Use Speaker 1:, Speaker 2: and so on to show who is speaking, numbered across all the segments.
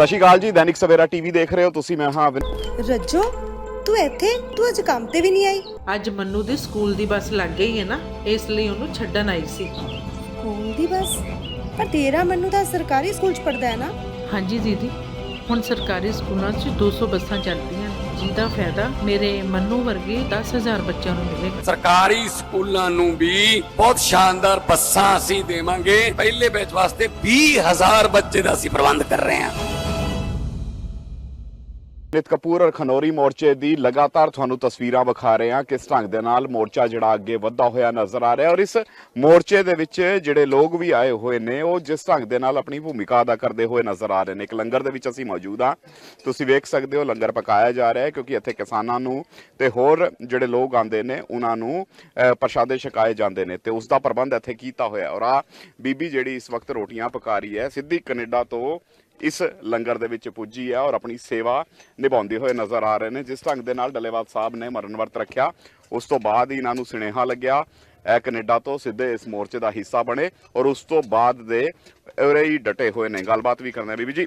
Speaker 1: ਸਤਿ ਸ਼੍ਰੀ ਅਕਾਲ ਜੀ ਦੈਨਿਕ ਸਵੇਰਾ ਟੀਵੀ ਦੇਖ ਰਹੇ ਹੋ ਤੁਸੀਂ ਮੈਂ ਹਾਂ ਅਵਿਨ
Speaker 2: ਰੱਜੋ ਤੂੰ ਇੱਥੇ ਤੂੰ ਅੱਜ ਕੰਮ ਤੇ ਵੀ ਨਹੀਂ ਆਈ।
Speaker 3: ਅੱਜ ਮੰਨੂ ਦੀ ਸਕੂਲ ਦੀ ਬੱਸ ਲੱਗ ਗਈ ਹੈ ਨਾ ਇਸ ਲਈ ਉਹਨੂੰ ਛੱਡਣ ਆਈ ਸੀ।
Speaker 2: ਸਕੂਲ ਦੀ ਬਸ? ਪਰ ਤੇਰਾ ਮੈਨੂੰ ਤਾਂ ਸਰਕਾਰੀ ਸਕੂਲ ਚ ਪੜਦਾ ਹੈ ਨਾ।
Speaker 3: ਹਾਂਜੀ ਦੀਦੀ ਹੁਣ ਸਰਕਾਰੀ ਸਕੂਲਾਂ 'ਚ 200 ਬੱਸਾਂ ਚੱਲਦੀਆਂ ਜਿਹਦਾ ਫਾਇਦਾ ਮੇਰੇ ਮੰਨੂ ਵਰਗੇ 10000 ਬੱਚਿਆਂ ਨੂੰ ਮਿਲੇਗਾ।
Speaker 4: ਸਰਕਾਰੀ ਸਕੂਲਾਂ ਨੂੰ ਵੀ ਬਹੁਤ ਸ਼ਾਨਦਾਰ ਬੱਸਾਂ ਅਸੀਂ ਦੇਵਾਂਗੇ। ਪਹਿਲੇ ਬੈਚ ਵਾਸਤੇ 20000 ਬੱਚੇ ਦਾ ਅਸੀਂ ਪ੍ਰਬੰਧ ਕਰ ਰਹੇ ਹਾਂ।
Speaker 1: ਨਿਤ ਕਪੂਰ ਔਰ ਖਨੌਰੀ ਮੋਰਚੇ ਦੀ ਲਗਾਤਾਰ ਤੁਹਾਨੂੰ ਤਸਵੀਰਾਂ ਵਿਖਾ ਰਹੇ ਹਾਂ। ਕਿਸ ਢੰਗ ਦੇ ਨਾਲ ਮੋਰਚਾ ਜਿਹੜਾ ਅੱਗੇ ਵਧਦਾ ਹੋਇਆ ਨਜ਼ਰ ਆ ਰਿਹਾ ਔਰ ਇਸ ਮੋਰਚੇ ਦੇ ਵਿੱਚ ਜਿਹੜੇ ਲੋਕ ਵੀ ਆਏ ਹੋਏ ਨੇ ਉਹ ਜਿਸ ਢੰਗ ਦੇ ਨਾਲ ਆਪਣੀ ਭੂਮਿਕਾ ਅਦਾ ਕਰਦੇ ਹੋਏ ਨਜ਼ਰ ਆ ਰਹੇ ਨੇ। ਇੱਕ ਲੰਗਰ ਦੇ ਵਿੱਚ ਅਸੀਂ ਮੌਜੂਦ ਹਾਂ। ਤੁਸੀਂ ਵੇਖ ਸਕਦੇ ਹੋ ਲੰਗਰ ਪਕਾਇਆ ਜਾ ਰਿਹਾ ਹੈ ਕਿਉਂਕਿ ਇੱਥੇ ਕਿਸਾਨਾਂ ਨੂੰ ਤੇ ਹੋਰ ਜਿਹੜੇ ਲੋਕ ਆਉਂਦੇ ਨੇ ਉਹਨਾਂ ਨੂੰ ਅਹ, ਪ੍ਰਸ਼ਾਦੇ ਛਕਾਏ ਜਾਂਦੇ ਨੇ ਤੇ ਉਸ ਦਾ ਪ੍ਰਬੰਧ ਇੱਥੇ ਕੀਤਾ ਹੋਇਆ ਔਰ ਆ ਬੀਬੀ ਜਿਹੜੀ ਇਸ ਵਕਤ ਰੋਟੀਆਂ ਪਕਾ ਰਹੀ ਹੈ ਸਿੱਧੀ ਕੈਨੇਡਾ ਤੋਂ ਇਸ ਲੰਗਰ ਦੇ ਵਿੱਚ ਪੁੱਜੀ ਹੈ ਔਰ ਆਪਣੀ ਸੇਵਾ ਨਿਭਾਉਂਦੇ ਹੋਏ ਨਜ਼ਰ ਆ ਰਹੇ ਨੇ। ਜਿਸ ਢੰਗ ਦੇ ਨਾਲ ਡੱਲੇਵਾਲ ਸਾਹਿਬ ਨੇ ਮਰਨ ਵਰਤ ਰੱਖਿਆ। ਉਸ ਤੋਂ ਬਾਅਦ ਹੀ ਇਹਨਾਂ ਨੂੰ ਸੁਨੇਹਾ ਲੱਗਿਆ। ਇਹ ਕੈਨੇਡਾ ਤੋਂ ਸਿੱਧੇ ਇਸ ਮੋਰਚੇ ਦਾ ਹਿੱਸਾ ਬਣੇ ਔਰ ਉਸ ਤੋਂ ਬਾਅਦ ਦੇ ਉਰੇ ਹੀ ਡਟੇ ਹੋਏ ਨੇ। ਗੱਲਬਾਤ ਵੀ ਕਰਨਾ ਬੀਬੀ ਜੀ।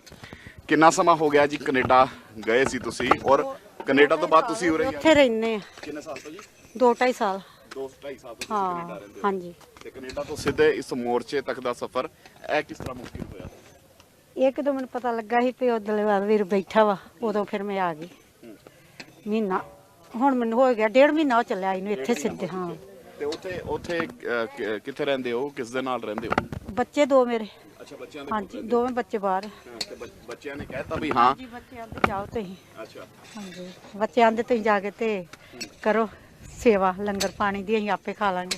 Speaker 1: ਕਿੰਨਾ ਸਮਾਂ ਹੋ ਗਿਆ ਜੀ ਕੈਨੇਡਾ ਗਏ ਸੀ ਤੁਸੀਂ? ਔਰ ਕੈਨੇਡਾ ਤੋਂ ਬਾਅਦ ਤੁਸੀਂ ਉਰੇ
Speaker 5: ਉੱਥੇ ਰਹਿੰਦੇ ਆ।
Speaker 1: ਕਿੰਨੇ ਸਾਲ ਤੋਂ ਜੀ?
Speaker 5: ਦੋ ਢਾਈ ਸਾਲ।
Speaker 1: 2 2.5 ਸਾਲ ਤੋਂ ਕੈਨੇਡਾ ਰਹਿੰਦੇ ਹੋ।
Speaker 5: ਹਾਂਜੀ।
Speaker 1: ਤੇ ਕੈਨੇਡਾ ਤੋਂ ਸਿੱਧੇ ਇਸ ਮੋਰਚੇ ਤੱਕ ਦਾ ਸਫ਼ਰ ਇਹ ਕਿਸ ਤਰ੍ਹਾਂ ਮੁਸ਼ਕਿਲ ਹੋਇਆ?
Speaker 5: ਇੱਕ ਦੋ ਮੈਨੂੰ ਪਤਾ ਲੱਗਾ ਸੀ ਵੀ ਉਦਲੇ ਵਾਰ ਵੀਰ ਬੈਠਾ ਵਾ ਉਦੋਂ ਫਿਰ ਮੈਂ ਆ ਗਈ। ਮਹੀਨਾ ਹੁਣ ਮੈਨੂੰ ਹੋ ਗਿਆ ਡੇਢ ਮਹੀਨਾ ਹੋ ਚੱਲਿਆ ਇਹਨੂੰ ਇੱਥੇ ਸਿੱਧੇ ਹਾਂ।
Speaker 1: ਤੇ ਉੱਥੇ ਉੱਥੇ ਅਹ, ਕਿ- ਕਿੱਥੇ ਰਹਿੰਦੇ ਹੋ? ਕਿਸ ਦੇ ਨਾਲ ਰਹਿੰਦੇ ਹੋ?
Speaker 5: ਬੱਚੇ ਦੋ ਮੇਰੇ।
Speaker 1: ਅੱਛਾ ਬੱਚਿਆਂ
Speaker 5: ਹਾਂਜੀ ਦੋਵੇਂ ਬੱਚੇ ਬਾਹਰ।
Speaker 1: ਤੇ ਬੱਚ- ਬੱਚਿਆਂ ਨੇ ਕਹਿਤਾ ਵੀ ਹਾਂ।
Speaker 5: ਜੀ ਬੱਚੇ ਆਂਦੇ ਜਾਓ ਤੁਸੀਂ।
Speaker 1: ਅੱਛਾ।
Speaker 5: ਹਾਂਜੀ ਬੱਚੇ ਆਂਦੇ ਤੁਸੀਂ ਜਾ ਕੇ ਤੇ ਕਰੋ ਸੇਵਾ ਲੰਗਰ ਪਾਣੀ ਦੀ ਅਸੀਂ ਆਪੇ ਖਾ ਲਾਂਗੇ।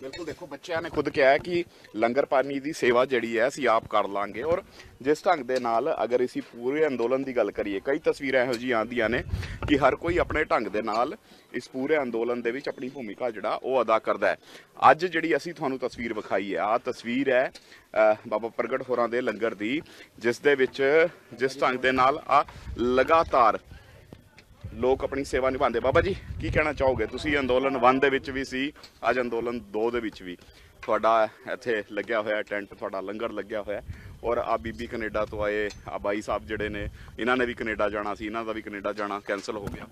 Speaker 1: ਬਿਲਕੁਲ ਦੇਖੋ, ਬੱਚਿਆਂ ਨੇ ਖੁਦ ਕਿਹਾ ਹੈ ਕਿ ਲੰਗਰ ਪਾਣੀ ਦੀ ਸੇਵਾ ਜਿਹੜੀ ਹੈ, ਅਸੀਂ ਆਪ ਕਰ ਲਾਂਗੇ। ਔਰ ਜਿਸ ਢੰਗ ਦੇ ਨਾਲ ਅਗਰ ਅਸੀਂ ਪੂਰੇ ਅੰਦੋਲਨ ਦੀ ਗੱਲ ਕਰੀਏ, ਕਈ ਤਸਵੀਰਾਂ ਇਹੋ ਜਿਹੀਆਂ ਆਉਂਦੀਆਂ ਨੇ ਕਿ ਹਰ ਕੋਈ ਆਪਣੇ ਢੰਗ ਦੇ ਨਾਲ ਇਸ ਪੂਰੇ ਅੰਦੋਲਨ ਦੇ ਵਿੱਚ ਆਪਣੀ ਭੂਮਿਕਾ ਜਿਹੜਾ, ਉਹ ਅਦਾ ਕਰਦਾ ਹੈ। ਅੱਜ ਜਿਹੜੀ ਅਸੀਂ ਤੁਹਾਨੂੰ ਤਸਵੀਰ ਵਿਖਾਈ ਹੈ ਆ ਤਸਵੀਰ ਹੈ ਬਾਬਾ ਪ੍ਰਗਟ ਹੋਰਾਂ ਦੇ ਲੰਗਰ ਦੀ, ਜਿਸ ਦੇ ਵਿੱਚ, ਜਿਸ ਢੰਗ ਦੇ ਨਾਲ ਆ ਲਗਾਤਾਰ ਲੋਕ ਆਪਣੀ ਸੇਵਾ ਨਿਭਾਉਂਦੇ। ਬਾਬਾ ਜੀ, ਕੀ ਕਹਿਣਾ ਚਾਹੋਗੇ? ਤੁਸੀਂ ਅੰਦੋਲਨ 1 ਦੇ ਵਿੱਚ ਵੀ ਸੀ, ਅੱਜ ਅੰਦੋਲਨ 2 ਦੇ ਵਿੱਚ ਵੀ। ਤੁਹਾਡਾ ਇੱਥੇ ਲੱਗਿਆ ਹੋਇਆ ਟੈਂਟ, ਤੁਹਾਡਾ ਲੰਗਰ ਲੱਗਿਆ ਹੋਇਆ। ਔਰ ਆ ਬੀਬੀ ਕੈਨੇਡਾ ਤੋਂ ਆਏ ਆ ਬਾਈ ਸਾਹਿਬ ਜਿਹੜੇ ਨੇ, ਇਹਨਾਂ ਨੇ ਵੀ ਕੈਨੇਡਾ ਜਾਣਾ ਸੀ, ਇਹਨਾਂ ਦਾ ਵੀ ਕੈਨੇਡਾ ਜਾਣਾ ਕੈਨਸਲ ਹੋ ਗਿਆ।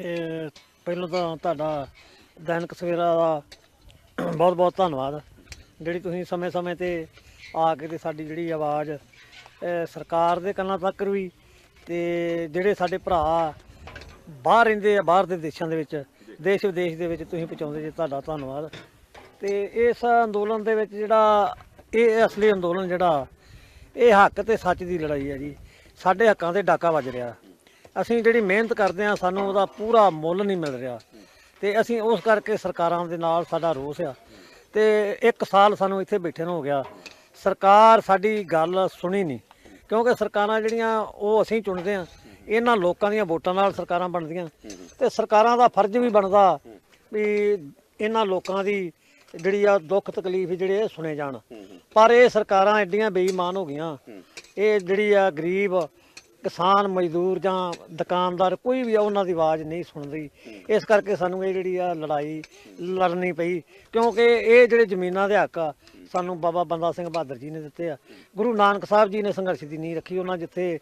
Speaker 6: ਇਹ ਪਹਿਲਾਂ ਤਾਂ ਤੁਹਾਡਾ ਦੈਨਿਕ ਸਵੇਰਾ ਦਾ ਬਹੁਤ ਬਹੁਤ ਧੰਨਵਾਦ। ਜਿਹੜੀ ਤੁਸੀਂ ਸਮੇਂ-ਸਮੇਂ ਤੇ ਆ ਕੇ ਤੇ ਸਾਡੀ ਜਿਹੜੀ ਆਵਾਜ਼ ਸਰਕਾਰ ਦੇ ਕੰਨਾਂ ਤੱਕ ਵੀ ਤੇ ਜਿਹੜੇ ਸਾਡੇ ਭਰਾ ਬਾਹਰ ਰਹਿੰਦੇ ਆ, ਬਾਹਰ ਦੇ ਦੇਸ਼ਾਂ ਦੇ ਵਿੱਚ, ਦੇਸ਼ ਵਿਦੇਸ਼ ਦੇ ਵਿੱਚ ਤੁਸੀਂ ਪਹੁੰਚਾਉਂਦੇ ਜੀ, ਤੁਹਾਡਾ ਧੰਨਵਾਦ। ਤੇ ਇਸ ਅੰਦੋਲਨ ਦੇ ਵਿੱਚ ਜਿਹੜਾ, ਇਹ ਅਸਲੀ ਅੰਦੋਲਨ ਜਿਹੜਾ, ਇਹ ਹੱਕ ਤੇ ਸੱਚ ਦੀ ਲੜਾਈ ਹੈ ਜੀ। ਸਾਡੇ ਹੱਕਾਂ ਤੇ ਡਾਕਾ ਵੱਜ ਰਿਹਾ। ਅਸੀਂ ਜਿਹੜੀ ਮਿਹਨਤ ਕਰਦੇ ਆ ਸਾਨੂੰ ਉਹਦਾ ਪੂਰਾ ਮੁੱਲ ਨਹੀਂ ਮਿਲ ਰਿਹਾ। ਤੇ ਅਸੀਂ ਉਸ ਕਰਕੇ ਸਰਕਾਰਾਂ ਦੇ ਨਾਲ ਸਾਡਾ ਰੋਸ ਆ। ਤੇ ਇੱਕ ਸਾਲ ਸਾਨੂੰ ਇੱਥੇ ਬੈਠੇ ਨੂੰ ਹੋ ਗਿਆ। ਸਰਕਾਰ ਸਾਡੀ ਗੱਲ ਸੁਣੀ ਨਹੀਂ। ਕਿਉਂਕਿ ਸਰਕਾਰਾਂ ਜਿਹੜੀਆਂ, ਉਹ ਅਸੀਂ ਚੁਣਦੇ ਆ ਇਹਨਾਂ ਲੋਕਾਂ ਦੀਆਂ ਵੋਟਾਂ ਨਾਲ ਸਰਕਾਰਾਂ ਬਣਦੀਆਂ। ਤੇ ਸਰਕਾਰਾਂ ਦਾ ਫਰਜ਼ ਵੀ ਬਣਦਾ ਵੀ ਇਹਨਾਂ ਲੋਕਾਂ ਦੀ ਜਿਹੜੀ ਆ ਦੁੱਖ ਤਕਲੀਫ ਜਿਹੜੇ ਸੁਣੇ ਜਾਣ। ਪਰ ਇਹ ਸਰਕਾਰਾਂ ਐਡੀਆਂ ਬੇਈਮਾਨ ਹੋ ਗਈਆਂ। ਇਹ ਜਿਹੜੀ ਆ ਗਰੀਬ ਕਿਸਾਨ ਮਜ਼ਦੂਰ ਜਾਂ ਦੁਕਾਨਦਾਰ ਕੋਈ ਵੀ ਆ ਉਹਨਾਂ ਦੀ ਆਵਾਜ਼ ਨਹੀਂ ਸੁਣਦੀ। ਇਸ ਕਰਕੇ ਸਾਨੂੰ ਇਹ ਜਿਹੜੀ ਆ ਲੜਾਈ ਲੜਨੀ ਪਈ। ਕਿਉਂਕਿ ਇਹ ਜਿਹੜੇ ਜ਼ਮੀਨਾਂ ਦੇ ਹੱਕ ਆ ਸਾਨੂੰ ਬਾਬਾ ਬੰਦਾ ਸਿੰਘ ਬਹਾਦਰ ਜੀ ਨੇ ਦਿੱਤੇ ਆ। ਗੁਰੂ ਨਾਨਕ ਸਾਹਿਬ ਜੀ ਨੇ ਸੰਘਰਸ਼ ਦੀ ਨੀਂਹ ਰੱਖੀ। ਉਹਨਾਂ ਜਿੱਥੇ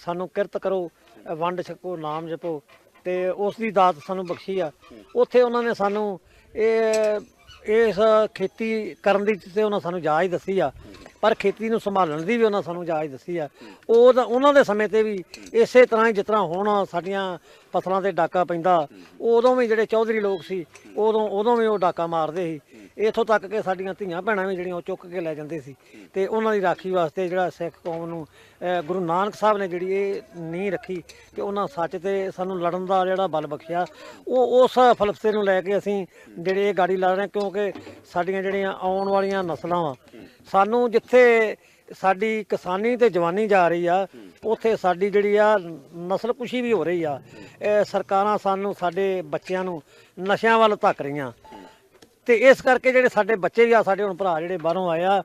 Speaker 6: ਸਾਨੂੰ ਕਿਰਤ ਕਰੋ ਵੰਡ ਛਕੋ, ਨਾਮ ਜਪੋ ਤੇ ਉਸ ਦੀ ਦਾਤ ਸਾਨੂੰ ਬਖਸ਼ੀ ਆ। ਉੱਥੇ ਉਹਨਾਂ ਨੇ ਸਾਨੂੰ ਇਹ, ਇਸ ਖੇਤੀ ਕਰਨ ਦੀ ਤੇ ਉਹਨਾਂ ਸਾਨੂੰ ਜਾਚ ਦੱਸੀ ਆ। ਪਰ ਖੇਤੀ ਨੂੰ ਸੰਭਾਲਣ ਦੀ ਵੀ ਉਹਨਾਂ ਸਾਨੂੰ ਜਾਚ ਦੱਸੀ ਆ। ਉਹ ਉਹਨਾਂ ਦੇ ਸਮੇਂ ਤੇ ਵੀ ਇਸੇ ਤਰ੍ਹਾਂ ਹੀ ਜਿਸ ਤਰ੍ਹਾਂ ਹੁਣ ਸਾਡੀਆਂ ਫਸਲਾਂ ਤੇ ਡਾਕਾ ਪੈਂਦਾ। ਉਦੋਂ ਵੀ ਜਿਹੜੇ ਚੌਧਰੀ ਲੋਕ ਸੀ, ਉਦੋਂ ਉਦੋਂ ਵੀ ਉਹ ਡਾਕਾ ਮਾਰਦੇ ਸੀ। ਇੱਥੋਂ ਤੱਕ ਕਿ ਸਾਡੀਆਂ ਧੀਆਂ ਭੈਣਾਂ ਵੀ ਜਿਹੜੀਆਂ ਉਹ ਚੁੱਕ ਕੇ ਲੈ ਜਾਂਦੇ ਸੀ। ਤੇ ਉਹਨਾਂ ਦੀ ਰਾਖੀ ਵਾਸਤੇ ਜਿਹੜਾ ਸਿੱਖ ਕੌਮ ਨੂੰ ਗੁਰੂ ਨਾਨਕ ਸਾਹਿਬ ਨੇ ਜਿਹੜੀ ਇਹ ਨੀਂਹ ਰੱਖੀ ਤੇ ਉਹਨਾਂ ਸੱਚ ਤੇ ਸਾਨੂੰ ਲੜਨ ਦਾ ਜਿਹੜਾ ਬਲ ਬਖਸ਼ਿਆ। ਉਹ ਉਸ ਫਲਸਫੇ ਨੂੰ ਲੈ ਕੇ ਅਸੀਂ ਜਿਹੜੇ ਇਹ ਗਾੜੀ ਲੜ ਰਹੇ ਹਾਂ, ਕਿਉਂਕਿ ਸਾਡੀਆਂ ਜਿਹੜੀਆਂ ਆਉਣ ਵਾਲੀਆਂ ਨਸਲਾਂ ਵਾ, ਸਾਨੂੰ ਜਿੱਥੇ ਸਾਡੀ ਕਿਸਾਨੀ ਤੇ ਜਵਾਨੀ ਜਾ ਰਹੀ ਆ ਉੱਥੇ ਸਾਡੀ ਜਿਹੜੀ ਆ ਨਸਲ ਕੁਸ਼ੀ ਵੀ ਹੋ ਰਹੀ ਆ। ਇਹ ਸਰਕਾਰਾਂ ਸਾਨੂੰ ਸਾਡੇ ਬੱਚਿਆਂ ਨੂੰ ਨਸ਼ਿਆਂ ਵੱਲ ਧੱਕ ਰਹੀਆਂ। ਤੇ ਇਸ ਕਰਕੇ ਜਿਹੜੇ ਸਾਡੇ ਬੱਚੇ ਵੀ ਆ, ਸਾਡੇ ਹੁਣ ਭਰਾ ਜਿਹੜੇ ਬਾਹਰੋਂ ਆਏ ਆ,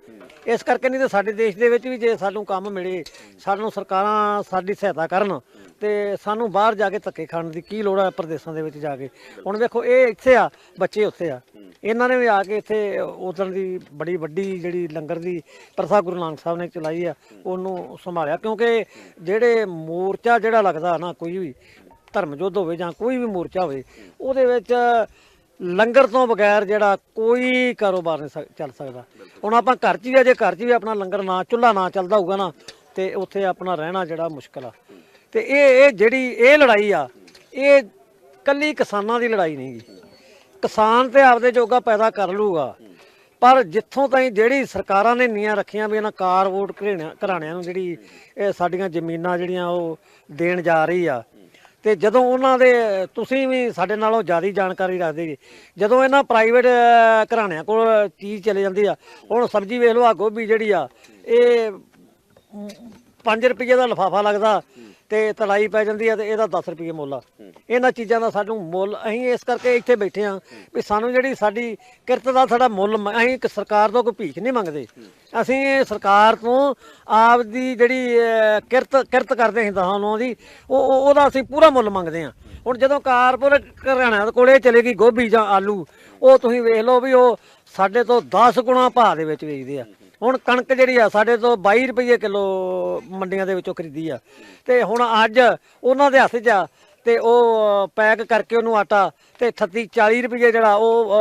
Speaker 6: ਇਸ ਕਰਕੇ ਨਹੀਂ ਤੇ ਸਾਡੇ ਦੇਸ਼ ਦੇ ਵਿੱਚ ਵੀ ਜੇ ਸਾਨੂੰ ਕੰਮ ਮਿਲੇ, ਸਾਨੂੰ ਸਰਕਾਰਾਂ ਸਾਡੀ ਸਹਾਇਤਾ ਕਰਨ ਤੇ ਸਾਨੂੰ ਬਾਹਰ ਜਾ ਕੇ ਧੱਕੇ ਖਾਣ ਦੀ ਕੀ ਲੋੜ ਹੈ ਪ੍ਰਦੇਸ਼ਾਂ ਦੇ ਵਿੱਚ ਜਾ ਕੇ? ਹੁਣ ਵੇਖੋ, ਇਹ ਇੱਥੇ ਆ, ਬੱਚੇ ਉੱਥੇ ਆ। ਇਹਨਾਂ ਨੇ ਵੀ ਆ ਕੇ ਇੱਥੇ ਉਦਣ ਦੀ ਬੜੀ ਵੱਡੀ ਜਿਹੜੀ ਲੰਗਰ ਦੀ ਪ੍ਰਥਾ ਗੁਰੂ ਨਾਨਕ ਸਾਹਿਬ ਨੇ ਚਲਾਈ ਆ, ਉਹਨੂੰ ਸੰਭਾਲਿਆ। ਕਿਉਂਕਿ ਜਿਹੜੇ ਮੋਰਚਾ ਜਿਹੜਾ ਲੱਗਦਾ ਨਾ ਕੋਈ ਵੀ ਧਰਮ ਯੁੱਧ ਹੋਵੇ ਜਾਂ ਕੋਈ ਵੀ ਮੋਰਚਾ ਹੋਵੇ, ਉਹਦੇ ਵਿੱਚ ਲੰਗਰ ਤੋਂ ਬਗੈਰ ਜਿਹੜਾ ਕੋਈ ਕਾਰੋਬਾਰ ਨਹੀਂ ਸਕ- ਚੱਲ ਸਕਦਾ। ਹੁਣ ਆਪਾਂ ਘਰ 'ਚ ਵੀ ਆ, ਜੇ ਘਰ 'ਚ ਵੀ ਆਪਣਾ ਲੰਗਰ ਨਾ ਚੁੱਲ੍ਹਾ ਨਾ ਚੱਲਦਾ ਹੋਊਗਾ ਨਾ ਤੇ ਉੱਥੇ ਆਪਣਾ ਰਹਿਣਾ ਜਿਹੜਾ ਮੁਸ਼ਕਲ ਆ। ਤੇ ਇਹ ਇਹ ਜਿਹੜੀ ਇਹ ਲੜਾਈ ਆ ਇਹ ਕੱਲੀ ਕਿਸਾਨਾਂ ਦੀ ਲੜਾਈ ਨਹੀਂ ਗੀ। ਕਿਸਾਨ ਤੇ ਆਪਦੇ ਜੋਗਾ ਪੈਦਾ ਕਰ ਲੂਗਾ ਪਰ ਜਿੱਥੋਂ ਤਾਈਂ ਜਿਹੜੀ ਸਰਕਾਰਾਂ ਨੇ ਨੀਆਂ ਰੱਖੀਆਂ ਵੀ ਇਹਨਾਂ ਕਾਰ ਵੋਟ ਘਰਾਣਿਆਂ ਘਰਾਣਿਆਂ ਨੂੰ ਜਿਹੜੀ ਇਹ ਸਾਡੀਆਂ ਜ਼ਮੀਨਾਂ ਜਿਹੜੀਆਂ ਉਹ ਦੇਣ ਜਾ ਰਹੀ ਆ ਤੇ ਜਦੋਂ ਉਹਨਾਂ ਦੇ, ਤੁਸੀਂ ਵੀ ਸਾਡੇ ਨਾਲੋਂ ਜ਼ਿਆਦਾ ਜਾਣਕਾਰੀ ਰੱਖਦੇ ਜੀ। ਜਦੋਂ ਇਹਨਾਂ ਪ੍ਰਾਈਵੇਟ ਘਰਾਣਿਆਂ ਕੋਲ ਚੀਜ਼ ਚਲੇ ਜਾਂਦੀ ਆ, ਹੁਣ ਸਬਜ਼ੀ ਵੇਖ ਲਓ ਆ ਗੋਭੀ ਜਿਹੜੀ ਆ, ਇਹ 5 ਰੁਪਏ ਦਾ ਲਫਾਫਾ ਲੱਗਦਾ। ਤੇ ਤਲਾਈ ਪੈ ਜਾਂਦੀ ਆ ਤੇ ਇਹਦਾ 10 ਰੁਪਏ ਮੁੱਲ ਆ। ਇਹਨਾਂ ਚੀਜ਼ਾਂ ਦਾ ਸਾਨੂੰ ਮੁੱਲ ਅਸੀਂ ਇਸ ਕਰਕੇ ਇੱਥੇ ਬੈਠੇ ਆ ਵੀ ਸਾਨੂੰ ਜਿਹੜੀ ਸਾਡੀ ਕਿਰਤ ਦਾ ਸਾਡਾ ਮੁੱਲ ਮ- ਅਸੀਂ ਇੱਕ ਸਰਕਾਰ ਤੋਂ ਕੋਈ ਭੀਖ ਨਹੀਂ ਮੰਗਦੇ। ਅਸੀਂ ਇਹ ਸਰਕਾਰ ਤੋਂ ਆਪਦੀ ਜਿਹੜੀ ਅਹ, ਕਿਰਤ ਕਿਰਤ ਕਰਦੇ ਹਾਂ ਦਹਾਨੋਂ ਦੀ ਉਹ ਉਹ- ਉਹਦਾ ਅਸੀਂ ਪੂਰਾ ਮੁੱਲ ਮੰਗਦੇ ਆ ਹੁਣ ਜਦੋਂ ਕਾਰਪੋਰੇਟ ਘਰਾਣਿਆਂ ਦੇ ਕੋਲੇ ਚਲੇ ਗਈ ਗੋਭੀ ਜਾਂ ਆਲੂ ਉਹ ਤੁਸੀਂ ਵੇਖ ਲਓ ਵੀ ਉਹ ਸਾਡੇ ਤੋਂ 10 ਗੁਣਾ ਭਾਅ ਦੇ ਵਿੱਚ ਵੇਚਦੇ ਆ। ਹੁਣ ਕਣਕ ਜਿਹੜੀ ਆ, ਸਾਡੇ ਤੋਂ 22 ਰੁਪਏ ਕਿਲੋ ਮੰਡੀਆਂ ਦੇ ਵਿੱਚੋਂ ਖਰੀਦੀ ਆ। ਤੇ ਹੁਣ ਅੱਜ ਉਹਨਾਂ ਦੇ ਹੱਥ 'ਚ ਆ, ਤੇ ਉਹ ਪੈਕ ਕਰਕੇ ਉਹਨੂੰ ਆਟਾ ਤੇ 38 40 ਰੁਪਏ ਜਿਹੜਾ ਉਹ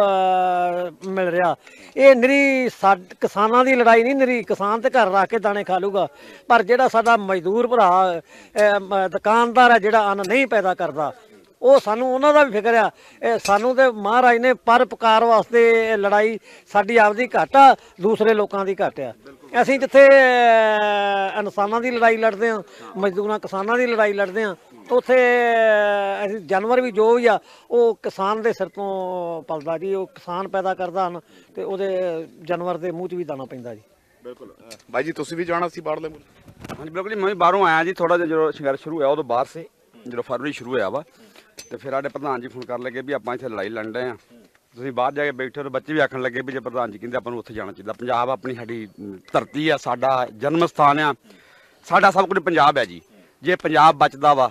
Speaker 6: ਮਿਲ ਰਿਹਾ। ਇਹ ਨਿਰੀ ਸਾਡ- ਕਿਸਾਨਾਂ ਦੀ ਲੜਾਈ ਨਹੀਂ, ਨਰੀ ਕਿਸਾਨ ਤੇ ਘਰ ਰੱਖ ਕੇ ਦਾਣੇ ਖਾ ਲੂਗਾ। ਪਰ ਜਿਹੜਾ ਸਾਡਾ ਮਜ਼ਦੂਰ ਭਰਾ ਦੁਕਾਨਦਾਰ ਹੈ ਜਿਹੜਾ ਅੰਨ ਨਹੀਂ ਪੈਦਾ ਕਰਦਾ ਉਹ ਸਾਨੂੰ ਉਹਨਾਂ ਦਾ ਵੀ ਫਿਕਰ ਆ। ਇਹ ਸਾਨੂੰ ਤੇ ਮਹਾਰਾਜ ਨੇ ਪਰ ਪਕਾਰ ਵਾਸਤੇ ਇਹ ਲੜਾਈ ਸਾਡੀ ਆਪਦੀ ਘੱਟ ਆ ਦੂਸਰੇ ਲੋਕਾਂ ਦੀ ਘੱਟ ਆ। ਅਸੀਂ ਜਿੱਥੇ ਇਨਸਾਨਾਂ ਦੀ ਲੜਾਈ ਲੜਦੇ ਆ ਮਜ਼ਦੂਰਾਂ ਕਿਸਾਨਾਂ ਦੀ ਲੜਾਈ ਲੜਦੇ ਆ ਉੱਥੇ ਅਸੀਂ ਜਾਨਵਰ ਵੀ ਜੋ ਵੀ ਆ ਉਹ ਕਿਸਾਨ ਦੇ ਸਿਰ ਤੋਂ ਪਲਦਾ ਜੀ ਉਹ ਕਿਸਾਨ ਪੈਦਾ ਕਰਦਾ ਹਨ ਤੇ ਉਹਦੇ ਜਾਨਵਰ ਦੇ ਮੂੰਹ 'ਚ ਵੀ ਦਾਣਾ ਪੈਂਦਾ ਜੀ।
Speaker 1: ਬਿਲਕੁਲ ਬਾਈ ਜੀ ਤੁਸੀਂ ਵੀ ਜਾਣਾ ਸੀ ਬਾਹਰਲੇ ਮੁਲਕ?
Speaker 7: ਹਾਂਜੀ ਬਿਲਕੁਲ ਜੀ, ਮੈਂ ਵੀ ਬਾਹਰੋਂ ਆਇਆ ਜੀ ਥੋੜਾ ਜਿਹਾ ਜਦੋਂ ਸੰਘਰਸ਼ ਸ਼ੁਰੂ ਹੋਇਆ ਉਦੋਂ ਬਾਹਰ ਸੇ। ਜਦੋਂ ਫਰਵਰੀ ਸ਼ੁਰੂ ਹੋਇਆ ਵਾ, ਤੇ ਫਿਰ ਸਾਡੇ ਪ੍ਰਧਾਨ ਜੀ ਫੋਨ ਕਰਨ ਲੱਗੇ ਵੀ ਆਪਾਂ ਇੱਥੇ ਲੜਾਈ ਲੜਨ ਰਹੇ ਆ। ਤੁਸੀਂ ਬਾਹਰ ਜਾ ਕੇ ਬੈਠੇ ਹੋ ਬੱਚੇ ਵੀ ਆਖਣ ਲੱਗੇ ਵੀ ਜੇ ਪ੍ਰਧਾਨ ਜੀ ਕਹਿੰਦੇ ਆਪਾਂ ਨੂੰ ਉੱਥੇ ਜਾਣਾ ਚਾਹੀਦਾ। ਪੰਜਾਬ ਆਪਣੀ ਸਾਡੀ ਧਰਤੀ ਆ, ਸਾਡਾ ਜਨਮ ਸਥਾਨ ਆ। ਸਾਡਾ ਸਭ ਕੁਝ ਪੰਜਾਬ ਹੈ ਜੀ। ਜੇ ਪੰਜਾਬ ਬਚਦਾ ਵਾ,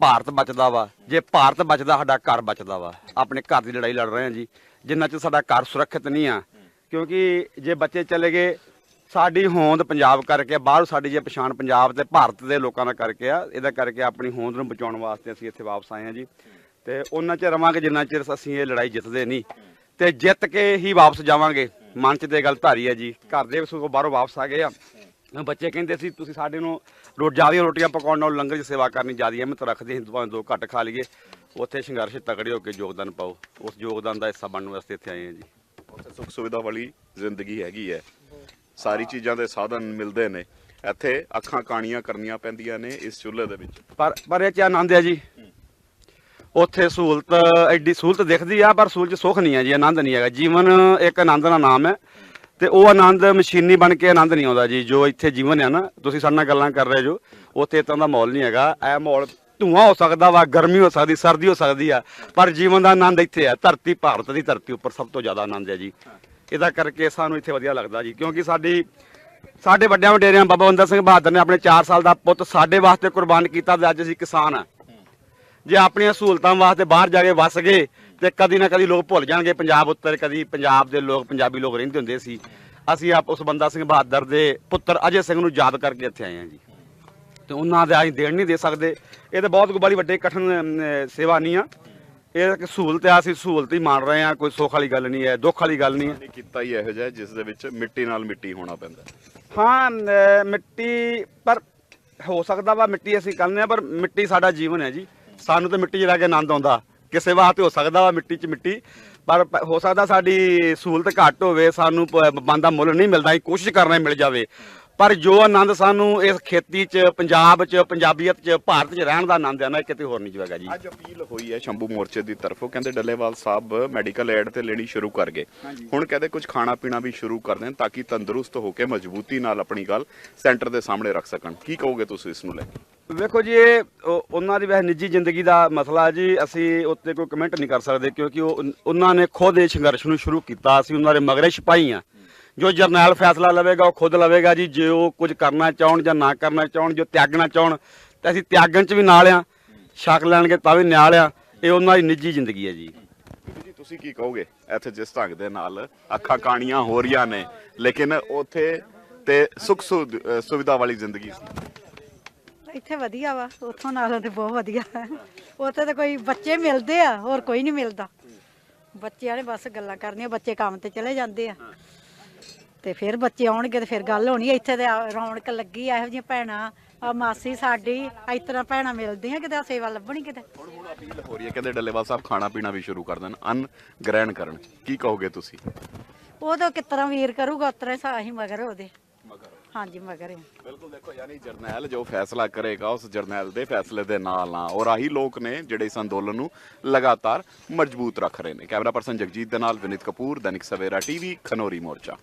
Speaker 7: ਭਾਰਤ ਬਚਦਾ ਵਾ, ਜੇ ਭਾਰਤ ਬਚਦਾ, ਸਾਡਾ ਘਰ ਬਚਦਾ ਵਾ। ਆਪਣੇ ਘਰ ਦੀ ਲੜਾਈ ਲੜ ਰਹੇ ਆ ਜੀ। ਜਿੰਨਾ ਚਿਰ ਸਾਡਾ ਘਰ ਸੁਰੱਖਿਅਤ ਨਹੀਂ ਆ, ਕਿਉਂਕਿ ਜੇ ਬੱਚੇ ਚਲੇ ਗਏ ਸਾਡੀ ਹੋਂਦ ਪੰਜਾਬ ਕਰਕੇ ਆ, ਬਾਹਰ ਸਾਡੀ ਜੇ ਪਛਾਣ ਪੰਜਾਬ ਤੇ ਭਾਰਤ ਦੇ ਲੋਕਾਂ ਦਾ ਕਰਕੇ ਆ ਇਹਦਾ ਕਰਕੇ ਆਪਣੀ ਹੋਂਦ ਨੂੰ ਬਚਾਉਣ ਵਾਸਤੇ ਅਸੀਂ ਇੱਥੇ ਵਾਪਸ ਆਏ ਆ ਜੀ। ਤੇ ਉਹਨਾਂ 'ਚ ਰਵਾਂਗੇ ਜਿੰਨਾ ਚਿਰ ਅਸੀਂ ਇਹ ਲੜਾਈ ਜਿੱਤਦੇ ਨਹੀਂ। ਤੇ ਜਿੱਤ ਕੇ ਹੀ ਵਾਪਸ ਜਾਵਾਂਗੇ ਮਨ ਚ ਤੇ ਗੱਲ ਧਾਰੀ ਹੈ ਜੀ। ਘਰ ਦੇ ਸਗੋਂ ਬਾਹਰੋਂ ਵਾਪਸ ਆ ਗਏ ਆ। ਬੱਚੇ ਕਹਿੰਦੇ ਸੀ ਤੁਸੀਂ ਸਾਡੇ ਨੂੰ ਰੋਟ ਜਿਆਦੀਆਂ ਰੋਟੀਆਂ ਪਕਾਉਣ ਨਾਲ ਲੰਗਰ ਦੀ ਸੇਵਾ ਕਰਨੀ ਜਿਆਦੀ ਅਹਿਮਤ ਰੱਖਦੇ ਹਿੰਦੂ ਭਾਵੇਂ ਦੋ ਘੱਟ ਖਾ ਲਈਏ। ਉੱਥੇ ਸੰਘਰਸ਼ ਤਕੜੇ ਹੋ ਕੇ ਯੋਗਦਾਨ ਪਾਓ। ਉਸ ਯੋਗਦਾਨ ਦਾ ਹਿੱਸਾ ਬਣਨ ਵਾਸਤੇ ਇੱਥੇ ਆਏ ਹਾਂ ਜੀ।
Speaker 1: ਉੱਥੇ ਸੁੱਖ ਸੁਵਿਧਾ ਵਾਲੀ ਜ਼ਿੰਦਗੀ ਹੈਗੀ ਹੈ। ਸਾਰੀ ਚੀਜ਼ਾਂ ਦੇ ਸਾਧਨ ਮਿਲਦੇ ਨੇ। ਇੱਥੇ ਅੱਖਾਂ ਕਾਣੀਆਂ ਕਰਨੀਆਂ ਪੈਂਦੀਆਂ ਨੇ ਇਸ ਚੁੱਲ੍ਹੇ ਦੇ ਵਿੱਚ।
Speaker 7: ਪਰ ਪਰ ਇਹ ਚ ਆਨੰਦ ਹੈ ਜੀ? ਉੱਥੇ ਸਹੂਲਤ ਐਡੀ ਸਹੂਲਤ ਦਿਖਦੀ ਆ, ਪਰ ਸਹੂਲਤ ਸੁੱਖ ਨਹੀਂ ਹੈ ਜੀ, ਆਨੰਦ ਨਹੀਂ ਹੈਗਾ। ਜੀਵਨ ਇੱਕ ਆਨੰਦ ਦਾ ਨਾਮ ਹੈ ਤੇ ਉਹ ਆਨੰਦ ਮਸ਼ੀਨੀ ਬਣ ਕੇ ਆਨੰਦ ਨਹੀਂ ਆਉਂਦਾ ਜੀ, ਜੋ ਇੱਥੇ ਜੀਵਨ ਹੈ ਨਾ। ਤੁਸੀਂ ਸਾਡੇ ਨਾਲ ਗੱਲਾਂ ਕਰ ਰਹੇ ਜੋ, ਉੱਥੇ ਇਤਾਂ ਦਾ ਮਾਹੌਲ ਨਹੀਂ ਹੈਗਾ। ਇਹ ਮਾਹੌਲ ਧੂਆਂ ਹੋ ਸਕਦਾ ਵਾ, ਗਰਮੀ ਹੋ ਸਕਦੀ, ਸਰਦੀ ਹੋ ਸਕਦੀ ਆ, ਪਰ ਜੀਵਨ ਦਾ ਆਨੰਦ ਇੱਥੇ ਆ ਧਰਤੀ ਭਾਰਤ ਦੀ ਧਰਤੀ ਉੱਪਰ ਸਭ ਤੋਂ ਜ਼ਿਆਦਾ ਆਨੰਦ ਹੈ ਜੀ। ਇਹਦਾ ਕਰਕੇ ਸਾਨੂੰ ਇੱਥੇ ਵਧੀਆ ਲੱਗਦਾ ਜੀ, ਕਿਉਂਕਿ ਸਾਡੀ, ਸਾਡੇ ਵੱਡਿਆਂ ਵਡੇਰਿਆਂ ਬਾਬਾ ਬੰਦਾ ਸਿੰਘ ਬਹਾਦਰ ਨੇ ਆਪਣੇ 4 ਸਾਲ ਦਾ ਪੁੱਤ ਸਾਡੇ ਵਾਸਤੇ ਕੁਰਬਾਨ ਕੀਤਾ ਤੇ ਅੱਜ ਅਸੀਂ ਕਿਸਾਨ ਆ ਜੇ ਆਪਣੀਆਂ ਸਹੂਲਤਾਂ ਵਾਸਤੇ ਬਾਹਰ ਜਾ ਕੇ ਵਸ ਗਏ ਤੇ ਕਦੀ ਨਾ ਕਦੀ ਲੋਕ ਭੁੱਲ ਜਾਣਗੇ, ਪੰਜਾਬ ਉੱਤਰ ਕਦੀ ਪੰਜਾਬ ਦੇ ਲੋਕ, ਪੰਜਾਬੀ ਲੋਕ ਰਹਿੰਦੇ ਹੁੰਦੇ ਸੀ। ਅਸੀਂ ਆਪ ਉਸ ਬੰਦਾ ਸਿੰਘ ਬਹਾਦਰ ਦੇ ਪੁੱਤਰ ਅਜੇ ਸਿੰਘ ਨੂੰ ਯਾਦ ਕਰਕੇ ਇੱਥੇ ਆਏ ਹਾਂ ਜੀ। ਤੇ ਉਹਨਾਂ ਦੇ ਅਸੀਂ ਦੇਣ ਨਹੀਂ ਦੇ ਸਕਦੇ। ਇਹ ਤਾਂ ਬਹੁਤ ਬੜੀ ਵੱਡੇ ਕਠਨ ਸੇਵਾ ਨਹੀਂ ਆ। ਇਹ ਇੱਕ ਸਹੂਲਤ ਆ ਅਸੀਂ ਸਹੂਲਤ ਹੀ ਮੰਨ ਰਹੇ ਆ ਕੋਈ ਸੁੱਖ ਵਾਲੀ ਗੱਲ ਨਹੀਂ ਹੈ ਦੁੱਖ ਵਾਲੀ ਗੱਲ ਨਹੀਂ ਹੈ।
Speaker 1: ਕੀਤਾ ਹੀ ਇਹੋ ਜਿਹਾ ਜਿਸ ਦੇ ਵਿੱਚ ਮਿੱਟੀ ਨਾਲ ਮਿੱਟੀ ਹੋਣਾ ਪੈਂਦਾ। ਹੈ।
Speaker 7: ਅਹ ਮਿੱਟੀ ਪਰ ਹੋ ਸਕਦਾ ਵਾ ਮਿੱਟੀ ਅਸੀਂ ਕਹਿੰਦੇ ਆ ਪਰ ਮਿੱਟੀ ਸਾਡਾ ਜੀਵਨ ਹੈ ਜੀ। ਸਾਨੂੰ ਤਾਂ ਮਿੱਟੀ 'ਚ ਰਹਿ ਕੇ ਆਨੰਦ ਆਉਂਦਾ। ਕਿਸੇ ਵਾਸਤੇ ਹੋ ਸਕਦਾ ਵਾ ਮਿੱਟੀ 'ਚ ਮਿੱਟੀ ਪਰ ਪ- ਹੋ ਸਕਦਾ ਸਾਡੀ ਸਹੂਲਤ ਘੱਟ ਹੋਵੇ ਸਾਨੂੰ ਪ- ਬੰਦਾ ਮੁੱਲ ਨਹੀਂ ਮਿਲਦਾ ਅਸੀਂ ਕੋਸ਼ਿਸ਼ ਕਰਨਾ ਮਿਲ ਜਾਵੇ। ਪਰ ਜੋ ਆਨੰਦ ਸਾਨੂੰ ਇਸ ਖੇਤੀ 'ਚ ਪੰਜਾਬ 'ਚ ਪੰਜਾਬੀਅਤ 'ਚ ਭਾਰਤ 'ਚ ਰਹਿਣ ਦਾ ਆਨੰਦ ਹੈ ਨਾ ਕਿਤੇ ਹੋਰ ਨਹੀਂ ਜੁਏਗਾ ਜੀ।
Speaker 1: ਅੱਜ ਅਪੀਲ ਹੋਈ ਹੈ ਸ਼ੰਭੂ ਮੋਰਚੇ ਦੀ ਤਰਫੋਂ ਕਹਿੰਦੇ ਡੱਲੇਵਾਲ ਸਾਹਿਬ ਮੈਡੀਕਲ ਐਡ ਤੇ ਲੈਣੀ ਸ਼ੁਰੂ ਕਰ ਗਏ। ਹੁਣ ਕਹਿੰਦੇ ਕੁਝ ਖਾਣਾ ਪੀਣਾ ਵੀ ਸ਼ੁਰੂ ਕਰ ਦੇਣ ਤਾਂ ਕਿ ਤੰਦਰੁਸਤ ਹੋ ਕੇ ਮਜ਼ਬੂਤੀ ਨਾਲ ਆਪਣੀ ਗੱਲ ਸੈਂਟਰ ਦੇ ਸਾਹਮਣੇ ਰੱਖ ਸਕਣ। ਕੀ ਕਹੋਗੇ ਤੁਸੀਂ ਇਸ ਨੂੰ ਲੈ ਕੇ?
Speaker 7: ਵੇਖੋ ਜੀ ਇਹ ਉਹਨਾਂ ਦੀ ਵੈਸੇ ਨਿੱਜੀ ਜ਼ਿੰਦਗੀ ਦਾ ਮਸਲਾ ਜੀ ਅਸੀਂ ਉੱਤੇ ਕੋਈ ਕਮੈਂਟ ਨਹੀਂ ਕਰ ਸਕਦੇ ਕਿਉਂਕਿ ਉਹ ਉਹਨਾਂ ਨੇ ਖੁਦ ਇਹ ਸੰਘਰਸ਼ ਨੂੰ ਸ਼ੁਰੂ ਕੀਤਾ ਅਸੀਂ ਉਹਨਾਂ ਦੇ ਮਗਰੇ ਸਿਪਾਹੀ ਆ ਜੋ ਜਰਨੈਲ ਫੈਸਲਾ ਲਵੇਗਾ ਉਹ ਖੁਦ ਲਵੇਗਾ ਜੀ ਜੇ ਉਹ ਕੁਝ ਕਰਨਾ ਚਾਹਣ ਜਾਂ ਨਾ ਕਰਨਾ ਚਾਹਣ ਜੋ ਤਿਆਗਣਾ ਚਾਹਣ ਤੇ ਅਸੀਂ ਤਿਆਗਣ 'ਚ ਵੀ ਨਾਲ ਆ ਛਕ ਲੈਣਗੇ ਤਾਂ ਵੀ ਨਾਲ ਆ ਇਹ ਉਹਨਾਂ ਦੀ ਨਿੱਜੀ ਜ਼ਿੰਦਗੀ ਹੈ ਜੀ।
Speaker 1: ਜੀ ਤੁਸੀਂ ਕੀ ਕਹੋਗੇ ਇੱਥੇ ਜਿਸ ਢੰਗ ਦੇ ਨਾਲ ਅੱਖਾਂ ਕਾਣੀਆਂ ਹੋ ਰਹੀਆਂ ਨੇ ਲੇਕਿਨ ਉੱਥੇ ਤੇ ਸੁੱਖ ਸੁਵਿਧਾ ਵਾਲੀ ਜ਼ਿੰਦਗੀ ਸੀ?
Speaker 5: ਇੱਥੇ ਵਧੀਆ ਵਾ ਉੱਥੋਂ ਨਾਲੋਂ ਤੇ ਬਹੁਤ ਵਧੀਆ। ਉੱਥੇ ਤਾਂ ਕੋਈ ਬੱਚੇ ਮਿਲਦੇ ਆ ਹੋਰ ਕੋਈ ਨਹੀਂ ਮਿਲਦਾ। ਬੱਚਿਆਂ ਨੇ ਬਸ ਗੱਲਾਂ ਕਰਨੀਆਂ ਬੱਚੇ ਕੰਮ ਤੇ ਚਲੇ ਜਾਂਦੇ ਆ। ਤੇ ਫਿਰ ਬੱਚੇ ਆਉਣਗੇ ਤੇ ਫਿਰ ਗੱਲ ਹੋਣੀ ਇੱਥੇ ਤੇ ਆ- ਰੌਣਕ ਲੱਗੀ ਆ ਇਹੋ ਜਿਹੀਆਂ ਭੈਣਾਂ ਆ ਮਾਸੀ ਸਾਡੀ ਇਸ ਤਰ੍ਹਾਂ ਭੈਣਾਂ ਮਿਲਦੀਆਂ ਕਿਤੇ ਸੇਵਾ ਲੱਭਣੀ ਕਿਤੇ।
Speaker 1: ਹੁਣ ਹੁਣ ਅਪੀਲ ਹੋ ਰਹੀ ਹੈ ਕਹਿੰਦੇ ਡੱਲੇਵਾਲ ਸਾਹਿਬ ਖਾਣਾ ਪੀਣਾ ਵੀ ਸ਼ੁਰੂ ਕਰ ਦੇਣ ਅੰਨ ਗ੍ਰਹਿਣ ਕਰਨ ਕੀ ਕਹੋਗੇ ਤੁਸੀਂ?
Speaker 5: ਉਦੋਂ ਕਿਸ ਤਰ੍ਹਾਂ ਵੀਰ ਕਰੂਗਾ ਸਾ- ਅਸੀਂ ਮਗਰ ਉਹਦੇ। ਹਾਂਜੀ ਮਗਰ ਆ
Speaker 1: ਬਿਲਕੁਲ ਦੇਖੋ ਯਾਨੀ ਜਰਨੈਲ ਜੋ ਫੈਸਲਾ ਕਰੇਗਾ ਉਸ ਜਰਨੈਲ ਦੇ ਫੈਸਲੇ ਦੇ ਨਾਲ ਆ ਔਰ ਆਹੀ ਲੋਕ ਨੇ ਜਿਹੜੇ ਇਸ ਅੰਦੋਲਨ ਨੂੰ ਲਗਾਤਾਰ ਮਜ਼ਬੂਤ ਰੱਖ ਰਹੇ ਨੇ। ਕੈਮਰਾ ਪਰਸਨ ਜਗਜੀਤ ਦੇ ਨਾਲ ਵਿਨੀਤ ਕਪੂਰ ਦੈਨਿਕ ਸਵੇਰਾ ਟੀਵੀ ਖਨੋਰੀ ਮੋਰਚਾ।